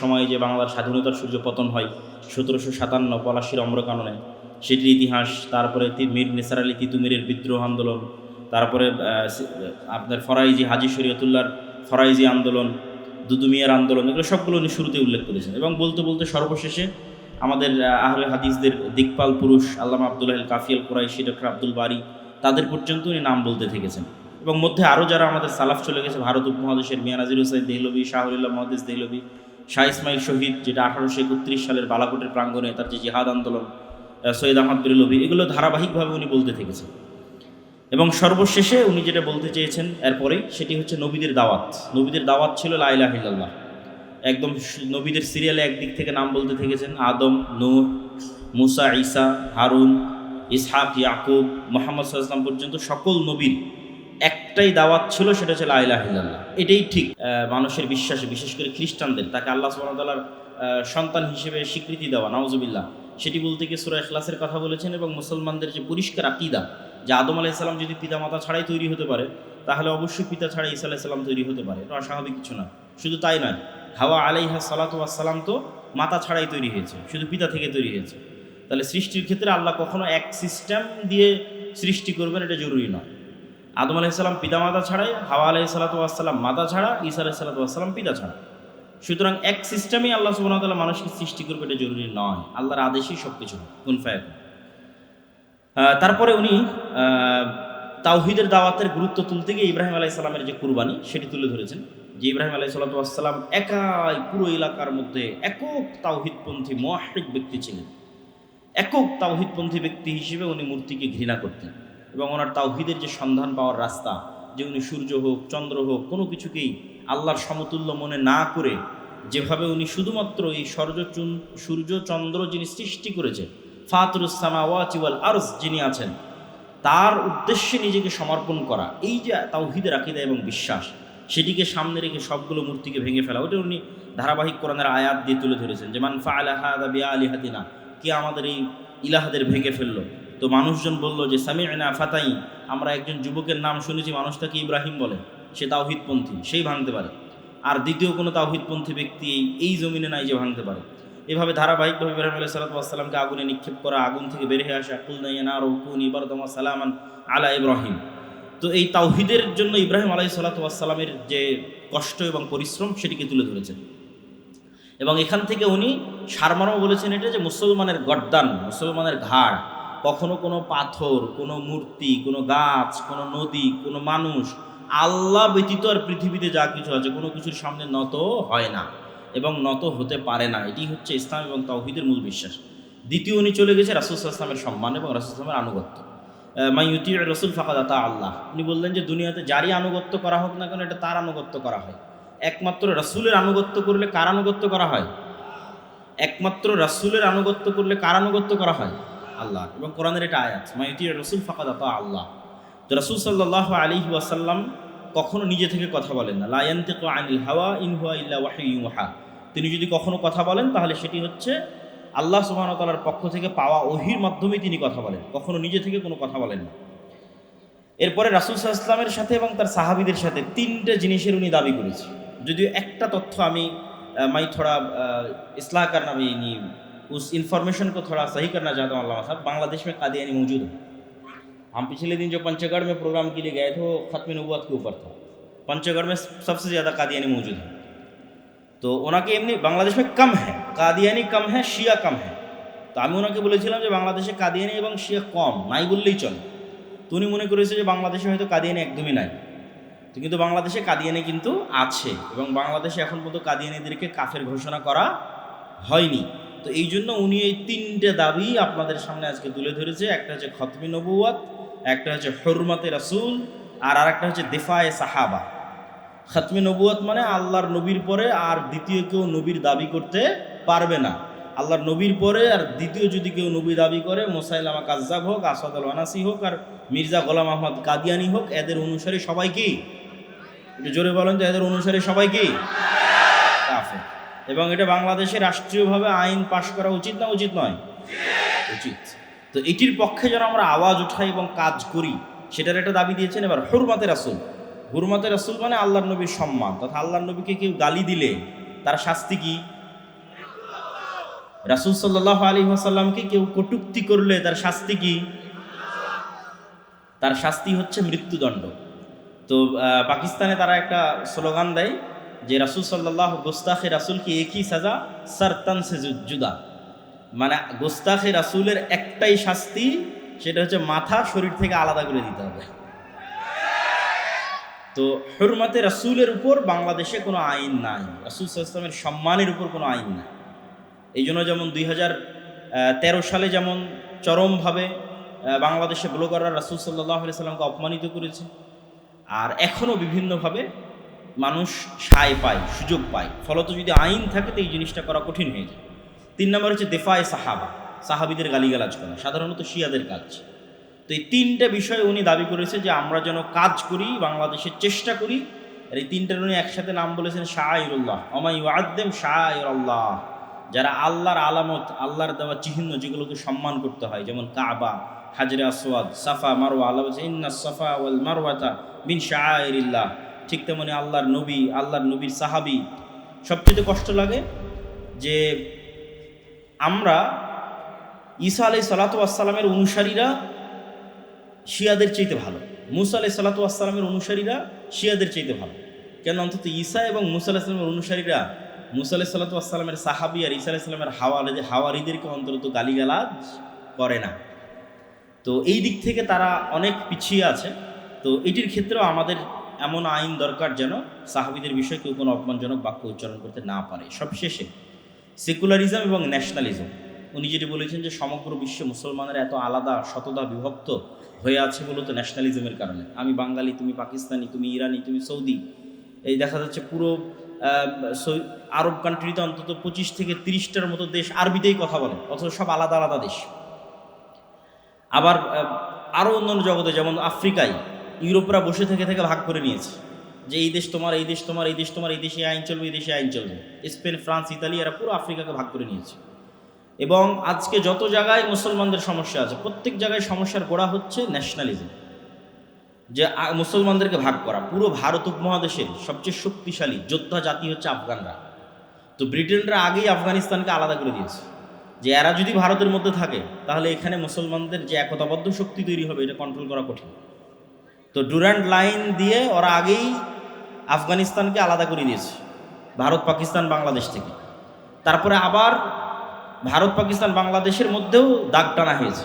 সময়ে যে বাংলার স্বাধীনতার সূর্য পতন হয়, সতেরোশো সাতান্ন পলাশির অম্রকাননে, সেটির ইতিহাস, তারপরে মীর নিসার আলী তিতুমিরের বিদ্রোহ আন্দোলন, তারপরে আপনার ফরাইজি হাজি শরীয়তুল্লাহর ফরাইজি আন্দোলন দুদুমিয়ার আন্দোলন, এগুলো সবগুলো উনি শুরুতে উল্লেখ করেছেন। এবং বলতে বলতে সর্বশেষে আমাদের আহলে হাদিসদের দিকপাল পুরুষ আল্লামা আবদুল্লাহ কাফিয়াল কুরাইশি, ডক্টর আব্দুল বারি, তাদের পর্যন্ত উনি নাম বলতে থেকেছেন। এবং মধ্যে আরও যারা আমাদের সালাফ চলে গেছে, ভারত উপমহাদেশের মিয়া নাজির হোসেন দেহলবি শাহরুল্লাহ মহাদিস দেহলবি শাহ ইসমাইল শহীদ, যেটা আঠারোশো একত্রিশ সালের বালাকোটের প্রাঙ্গণে তার যে জিহাদ আন্দোলন সৈয়দ আহমদ বিরলবি এগুলো ধারাবাহিকভাবে উনি বলতে থেকেছেন। এবং সর্বশেষে উনি যেটা বলতে চেয়েছেন এরপরে, সেটি হচ্ছে নবীদের দাওয়াত। নবীদের দাওয়াত ছিল লাইলাহ ইল্লাল্লাহ। একদম নবীদের সিরিয়ালে একদিক থেকে নাম বলতে থেকেছেন আদম, নূহ, মুসা, ঈসা, হারুন, ইসহাক, ইয়াকুব, মোহাম্মদ সাল্লাম পর্যন্ত সকল নবীর একটাই দাওয়াত ছিল, সেটা ছিল লাইলাহ এটাই ঠিক। মানুষের বিশ্বাসে, বিশেষ করে খ্রিস্টানদের, তাকে আল্লাহ সুবহানাহু সন্তান হিসেবে স্বীকৃতি দেওয়া, নাউজুবিল্লাহ। সেটি বলতে গিয়ে সুরা ইখলাসের কথা বলেছেন এবং মুসলমানদের যে পরিষ্কার আকিদা, যে আদম আলাইসাল্লাম যদি পিতা মাতা ছাড়াই তৈরি হতে পারে, তাহলে অবশ্যই পিতা ছাড়া ঈসা আলাইসাল্লাম তৈরি হতে পারে। এটা অস্বাভাবিক কিছু না। শুধু তাই নয়, হাওয়া আলাইহা সালাতু আসসালাম তো মাতা ছাড়াই তৈরি হয়েছে, শুধু পিতা থেকে তৈরি হয়েছে। তাহলে সৃষ্টির ক্ষেত্রে আল্লাহ কখনো এক সিস্টেম দিয়ে সৃষ্টি করবেন, এটা জরুরি নয়। আদম আলাইসাল্লাম পিতা মাতা ছাড়াই, হাওয়া আলাই সালাতু আসসালাম মাতা ছাড়া, ঈসা আলাই সালাতু আসসালাম পিতা ছাড়া। সুতরাং এক সিস্টেমেই আল্লাহ সুবহানাহু মানুষকে সৃষ্টি করবে এটা জরুরি নয়। আল্লাহর আদেশই সব কিছু কোন তারপরে উনি তাওহিদের দাওয়াতের গুরুত্ব তুলতে গিয়ে ইব্রাহিম আলাই সালামের যে কুরবানি, সেটি তুলে ধরেছেন। যে ইব্রাহিম আলাই সাল্লাম একাই পুরো এলাকার মধ্যে একক তাওহিদপন্থী মহাহিক ব্যক্তি ছিলেন। একক তাওহিদপন্থী ব্যক্তি হিসেবে উনি মূর্তিকে ঘৃণা করতেন। এবং ওনার তাওহিদের যে সন্ধান পাওয়ার রাস্তা, যে উনি সূর্য হোক, চন্দ্র হোক, কোনো কিছুকেই আল্লাহর সমতুল্য মনে না করে যেভাবে উনি শুধুমাত্র এই সূর্য চুন- সূর্য, চন্দ্র যিনি সৃষ্টি করেছে ফাতরুসামা ওয়াচিওয়াল আরস যিনি আছেন, তার উদ্দেশ্যে নিজেকে সমর্পণ করা, এই যে তাওহিদের আকিদা এবং বিশ্বাস, সেটিকে সামনে রেখে সবগুলো মূর্তিকে ভেঙে ফেলা ওটা উনি ধারাবাহিক কোরআনের আয়াত দিয়ে তুলে ধরেছেন যে, মান ফা আলাহাদা বিয়া আলিহাদিনা কে আমাদের এই ইলাহাদের ভেঙে ফেলল। তো মানুষজন বলল যে সামি না ফাতাই আমরা একজন যুবকের নাম শুনেছি, মানুষটাকে ইব্রাহিম বলে। সে তাওহিদপন্থী, সেই ভাঙতে পারে। আর দ্বিতীয় কোনো তাওহিদপন্থী ব্যক্তি এই- জমিনে নাই যে ভাঙতে পারে। এভাবে ধারাবাহিকভাবে ইব্রাহিম আলাহ সাল্লাতামকে আগুনে নিক্ষেপ করা, আগুন থেকে বের হয়ে আসা কুলনাইয়ানা রকুন ইবারতমা সালামান আলা ইব্রাহিম। তো এই তাওহিদের জন্য ইব্রাহিম আলাই সাল্লাতামের যে কষ্ট এবং পরিশ্রম, সেটিকে তুলে ধরেছেন। এবং এখান থেকে উনি সারমারও বলেছেন এটা যে, মুসলমানের গড্ডান মুসলমানের ঘাড়। কখনো কোনো পাথর, কোনো মূর্তি, কোনো গাছ, কোনো নদী, কোনো মানুষ, আল্লাহ ব্যতীত আর পৃথিবীতে যা কিছু আছে, কোনো কিছুর সামনে নত হয় না এবং নত হতে পারে না। এটি হচ্ছে ইসলাম এবং তাওহিদের মূল বিশ্বাস। দ্বিতীয়, উনি চলে গেছে রাসুল ইসলামের সম্মান এবং রাসুল ইসলামের আনুগত্য। মাইউতি রসুল ফাকাদাতা আল্লাহ। উনি বললেন যে, দুনিয়াতে যারই আনুগত্য করা হোক না কেন, এটা তার আনুগত্য করা হয়। একমাত্র রাসুলের আনুগত্য করলে কার আনুগত্য করা হয়? একমাত্র রাসুলের আনুগত্য করলে কার আনুগত্য করা হয়? আল্লাহ এবং কোরআনের এটা আয়াত মাইটি রসুল ফাঁকা দাতা আল্লাহ। তো রসুল সাল্লাহ আলী ওয়াসাল্লাম কখনো নিজে থেকে কথা বলেন না। লায়ন্তে আনিল হাওয়া ইনহুয়া ইল্লা ওয়াহা তিনি যদি কখনো কথা বলেন, তাহলে সেটি হচ্ছে আল্লাহ সুবাহতালার পক্ষ থেকে পাওয়া ওহির মাধ্যমে তিনি কথা বলেন। কখনো নিজে থেকে কোনো কথা বলেন না। এরপরে রাসুল ইসলামের সাথে এবং তার সাহাবিদের সাথে তিনটে জিনিসের উনি দাবি করেছে। যদিও একটা তথ্য আমি মাইথড়া ইসলাকার নামে নিয়ে इसलाह करना भी नहीं उस इन्फॉर्मेशन को थोड़ा सही करना चाहता हूँ अल्लाह साहब बांग्लादेश में कादियानी मौजूद है हम पिछले दिन जो पंचगढ़ में प्रोग्राम के लिए गए थे वो ख़त्म नबूत के ऊपर था पंचगढ़ में सबसे ज़्यादा कादियानी मौजूद है তো ওনাকে এমনি বাংলাদেশ में कम है কাদিয়ানি কম হ্যাঁ শিয়া কম হ্যাঁ তো আমি ওনাকে বলেছিলাম যে বাংলাদেশে কাদিয়ানি এবং শিয়া কম নাই বললেই চলে তো উনি মনে করেছে যে বাংলাদেশে হয়তো কাদিয়ানি একদমই নাই তো কিন্তু বাংলাদেশে কাদিয়ানি কিন্তু আছে এবং বাংলাদেশে এখন পর্যন্ত কাদিয়ানিদেরকে কাফের ঘোষণা করা হয়নি তো এই জন্য উনি এই তিনটে দাবি আপনাদের সামনে আজকে তুলে ধরেছে। একটা হচ্ছে খতমি নবুয়াত একটা হচ্ছে হরমাতে রাসুল, আর আরেকটা হচ্ছে দেফায়ে সাহাবা। খতমে নবুয়াত মানে আল্লাহর নবীর পরে আর দ্বিতীয় কেউ নবীর দাবি করতে পারবে না। আল্লাহর নবীর পরে আর দ্বিতীয় যদি কেউ নবী দাবি করে, মোসাইলামা কাজ্জাব হোক, আসাদ আল আনাসি হোক, আর মির্জা গোলাম আহমদ কাদিয়ানি হোক, এদের অনুসারী সবাই কি? একটু জোরে বলেন তো, এদের অনুসারে সবাই কি? এবং এটা বাংলাদেশে রাষ্ট্রীয়ভাবে আইন পাশ করা উচিত না উচিত নয়? উচিত। তো এটির পক্ষে যেন আমরা আওয়াজ উঠাই এবং কাজ করি, সেটার একটা দাবি দিয়েছেন এবার হুরমাতে রাসুল। হুরমাতে রাসুল মানে আল্লাহর নবীর সম্মান, তথা আল্লাহর নবীকে কেউ গালি দিলে তার শাস্তি কি? রাসুল সাল্লাহ আলী আসাল্লামকে কেউ কটুক্তি করলে তার শাস্তি কি? তার শাস্তি হচ্ছে মৃত্যুদণ্ড। তো পাকিস্তানে তারা একটা স্লোগান দেয় যে রাসুল সাল্লাহ গোস্তাখে রাসুলকে একই সাজা সারতান সে জু- জুদা। মানে গোস্তাখে রাসুলের একটাই শাস্তি, সেটা হচ্ছে মাথা শরীর থেকে আলাদা করে দিতে হবে। তো হরমাতে রাসুলের উপর বাংলাদেশে কোনো আইন নাই। রাসুল ইসলামের সম্মানের উপর কোনো আইন নাই। এই জন্য যেমন দুই তেরো সালে যেমন চরমভাবে বাংলাদেশে ব্লগাররা রাসুল সাল্লাহ সাল্লামকে অপমানিত করেছে, আর এখনও বিভিন্নভাবে মানুষ সায় পায়, সুযোগ পায়। ফলত যদি আইন থাকে, তো এই জিনিসটা করা কঠিন হয়ে যায়। তিন নম্বর হচ্ছে দেফায় সাহাবা, সাহাবিদের গালিগালাজ করা, সাধারণত শিয়াদের কাজ। তো এই তিনটা বিষয় উনি দাবি করেছে যে আমরা যেন কাজ করি, বাংলাদেশের চেষ্টা করি। আর এই তিনটার উনি একসাথে নাম বলেছেন শাহরুল্লাহ অমাই ওয়াদ্দেম শাহরুল্লাহ যারা আল্লাহর আলামত, আল্লাহর দেওয়া চিহ্ন যেগুলোকে সম্মান করতে হয়, যেমন কাবা, হাজরে আসওয়াদ, সাফা, মারওয়া, আল্লাহ ইন্না সাফা ওয়াল বিন শাহরিল্লাহ ঠিক তেমনি আল্লাহর নবী, আল্লাহর নবীর সাহাবি, সবচেয়ে কষ্ট লাগে যে আমরা ঈসা আলাই সালাতু আসসালামের অনুসারীরা শিয়াদের চাইতে ভালো। মুসা আলাই সালাতু আসসালামের অনুসারীরা শিয়াদের চাইতে ভালো। কেন? অন্তত ঈসা এবং মুসা আলাহিসাল্লামের অনুসারীরা মুসা আলাহি সাল্লাতু আসসালামের সাহাবি আর ঈসা আলাইসাল্লামের হাওয়ারে হাওয়ারিদেরকে অন্তত গালিগালাজ করে না। তো এই দিক থেকে তারা অনেক পিছিয়ে আছে। তো এটির ক্ষেত্রেও আমাদের এমন আইন দরকার যেন সাহাবিদের বিষয়ে কেউ কোনো অপমানজনক বাক্য উচ্চারণ করতে না পারে। সবশেষে, সেকুলারিজম এবং ন্যাশনালিজম। উনি যেটি বলেছেন যে সমগ্র বিশ্বে মুসলমানের এত আলাদা শতদা বিভক্ত হয়ে আছে মূলত ন্যাশনালিজমের কারণে। আমি বাঙালি, তুমি পাকিস্তানি, তুমি ইরানি, তুমি সৌদি। এই দেখা যাচ্ছে পুরো আরব কান্ট্রিতে অন্তত পঁচিশ থেকে তিরিশটার মতো দেশ আরবিতেই কথা বলে, অথচ সব আলাদা আলাদা দেশ। আবার আরও অন্যান্য জগতে যেমন আফ্রিকায় ইউরোপরা বসে থেকে থেকে ভাগ করে নিয়েছে। যে এই দেশ তোমার, এই দেশ তোমার, এই দেশ তোমার, এই দেশে আইন চলবে, এই দেশে আইন চলবে। স্পেন, ফ্রান্স, ইতালি এরা পুরো আফ্রিকাকে ভাগ করে নিয়েছে। এবং আজকে যত জায়গায় মুসলমানদের সমস্যা আছে, প্রত্যেক জায়গায় সমস্যার গোড়া হচ্ছে ন্যাশনালিজম যে মুসলমানদেরকে ভাগ করা, পুরো ভারত উপমহাদেশের সবচেয়ে শক্তিশালী যোদ্ধা জাতি হচ্ছে আফগানরা। তো ব্রিটেনরা আগেই আফগানিস্তানকে আলাদা করে দিয়েছে। যে এরা যদি ভারতের মধ্যে থাকে, তাহলে এখানে মুসলমানদের যে একতাবদ্ধ শক্তি তৈরি হবে, এটা কন্ট্রোল করা কঠিন। তো ডুরান্ড লাইন দিয়ে ওরা আগেই আফগানিস্তানকে আলাদা করে দিয়েছে ভারত, পাকিস্তান, বাংলাদেশ থেকে। তারপরে আবার ভারত, পাকিস্তান, বাংলাদেশের মধ্যেও দাগ টানা হয়েছে।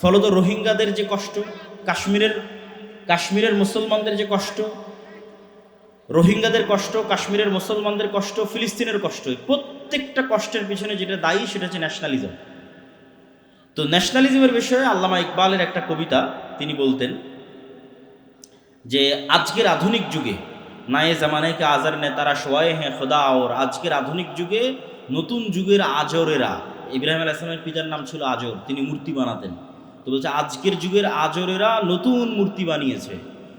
ফলত রোহিঙ্গাদের যে কষ্ট, কাশ্মীরের কাশ্মীরের মুসলমানদের যে কষ্ট, রোহিঙ্গাদের কষ্ট, কাশ্মীরের মুসলমানদের কষ্ট, ফিলিস্তিনের কষ্ট প্রত্যেকটা কষ্টের পিছনে যেটা দায়ী সেটা হচ্ছে ন্যাশনালিজম তো ন্যাশনালিজমের বিষয়ে আল্লামা ইকবালের একটা কবিতা তিনি বলতেন যে আজকের আধুনিক যুগে, নায়ে জামানাকে আজার নেতারা সোয়ায়ে হ্যাঁ খোদা ওর। আজকের আধুনিক যুগে, নতুন যুগের আজরেরা, ইব্রাহিম আল ইসলামের পিতার নাম ছিল আজর, তিনি মূর্তি বানাতেন। তো বলছে, আজকের যুগের আজরেরা নতুন মূর্তি বানিয়েছে।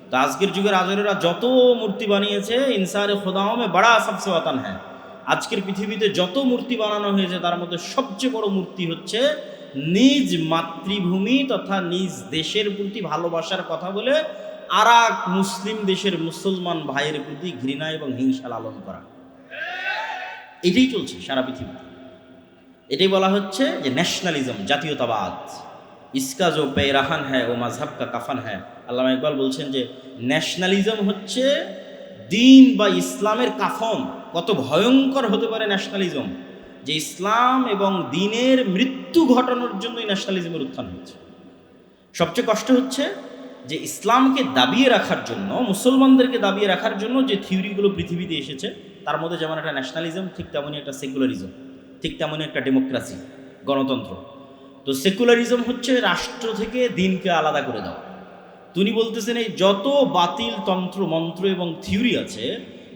তো আজকের যুগের আজরেরা যত মূর্তি বানিয়েছে ইনসারে খোদামে বড়া সবসে হ্যাঁ। আজকের পৃথিবীতে যত মূর্তি বানানো হয়েছে, তার মধ্যে সবচেয়ে বড় মূর্তি হচ্ছে নিজ মাতৃভূমি তথা নিজ দেশের প্রতি ভালোবাসার কথা বলে আর মুসলিম দেশের মুসলমান ভাইয়ের প্রতি ঘৃণা এবং হিংসা লালন করা। এটাই চলছে সারা পৃথিবীতে। এটাই বলা হচ্ছে যে ন্যাশনালিজম জাতীয়তাবাদ। ইসকা জো পেরাহান হ্যায় ও মাঝহাব কা কাফান হ্যায়। আল্লামা ইকবাল বলছেন যে ন্যাশনালিজম হচ্ছে দিন বা ইসলামের কাফন। কত ভয়ঙ্কর হতে পারে ন্যাশনালিজম যে ইসলাম এবং দিনের মৃত্যু ঘটানোর জন্যই ন্যাশনালিজমের উত্থান হয়েছে। সবচেয়ে কষ্ট হচ্ছে যে ইসলামকে দাবিয়ে রাখার জন্য, মুসলমানদেরকে দাবিয়ে রাখার জন্য যে থিওরিগুলো পৃথিবীতে এসেছে, তার মধ্যে যেমন একটা ন্যাশনালিজম ঠিক তেমনই একটা সেকুলারিজম ঠিক তেমনই একটা ডেমোক্রেসি গণতন্ত্র। তো সেকুলারিজম হচ্ছে রাষ্ট্র থেকে দিনকে আলাদা করে দেওয়া। তিনি বলতেছেন এই যত বাতিল তন্ত্র, মন্ত্র এবং থিওরি আছে,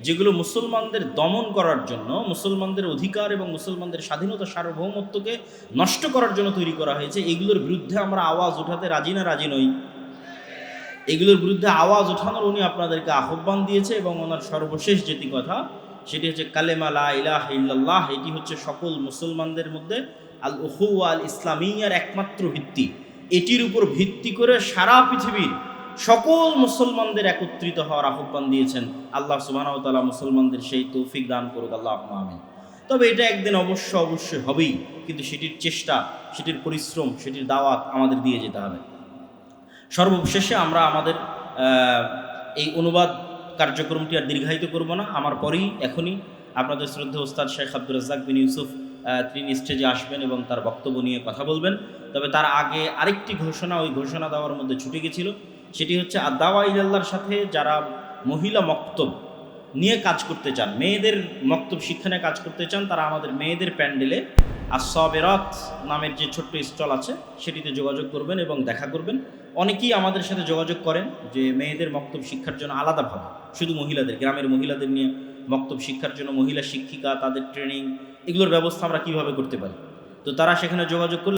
যেগুলো মুসলমানদের দমন করার জন্য, মুসলমানদের অধিকার এবং মুসলমানদের স্বাধীনতা, সার্বভৌমত্বকে নষ্ট করার জন্য তৈরি করা হয়েছে, এগুলোর বিরুদ্ধে আমরা আওয়াজ উঠাতে রাজি না, রাজি নই। এগুলোর বিরুদ্ধে আওয়াজ ওঠানোর উনি আপনাদেরকে আহ্বান দিয়েছে এবং ওনার সর্বশেষ যেটি কথা, সেটি হচ্ছে কালেমা লা ইলাহা ইল্লাল্লাহ, এটি হচ্ছে সকল মুসলমানদের মধ্যে আল উহু আল ইসলামিয়ার একমাত্র ভিত্তি। এটির উপর ভিত্তি করে সারা পৃথিবীর সকল মুসলমানদের একত্রিত হওয়ার আহ্বান দিয়েছেন। আল্লাহ সুবাহ তালা মুসলমানদের সেই তৌফিক দান করুক আল্লাহ আমিন। তবে এটা একদিন অবশ্য অবশ্যই হবেই, কিন্তু সেটির চেষ্টা, সেটির পরিশ্রম, সেটির দাওয়াত আমাদের দিয়ে যেতে হবে। সর্বশেষে আমরা আমাদের এই অনুবাদ কার্যক্রমটি আর দীর্ঘায়িত করব না। আমার পরেই, এখনই আপনাদের শ্রদ্ধা ওস্তাদ শেখ আব্দুর রাজ্জাক বিন ইউসুফ তিনি স্টেজে আসবেন এবং তার বক্তব্য নিয়ে কথা বলবেন। তবে তার আগে আরেকটি ঘোষণা, ওই ঘোষণা দেওয়ার মধ্যে ছুটে গেছিল। সেটি হচ্ছে, আদাওয়া ইল্লাহর সাথে যারা মহিলা মক্তব নিয়ে কাজ করতে চান, মেয়েদের মক্তব শিক্ষা নিয়ে কাজ করতে চান, তারা আমাদের মেয়েদের প্যান্ডেলে আর আসবেরত নামের যে ছোট্ট স্টল আছে, সেটিতে যোগাযোগ করবেন এবং দেখা করবেন। অনেকেই আমাদের সাথে যোগাযোগ করেন যে মেয়েদের মক্তব শিক্ষার জন্য আলাদাভাবে শুধু মহিলাদের, গ্রামের মহিলাদের নিয়ে মক্তব শিক্ষার জন্য মহিলা শিক্ষিকা, তাদের ট্রেনিং এগুলোর ব্যবস্থা আমরা কীভাবে করতে পারি? তো তারা সেখানে যোগাযোগ করলে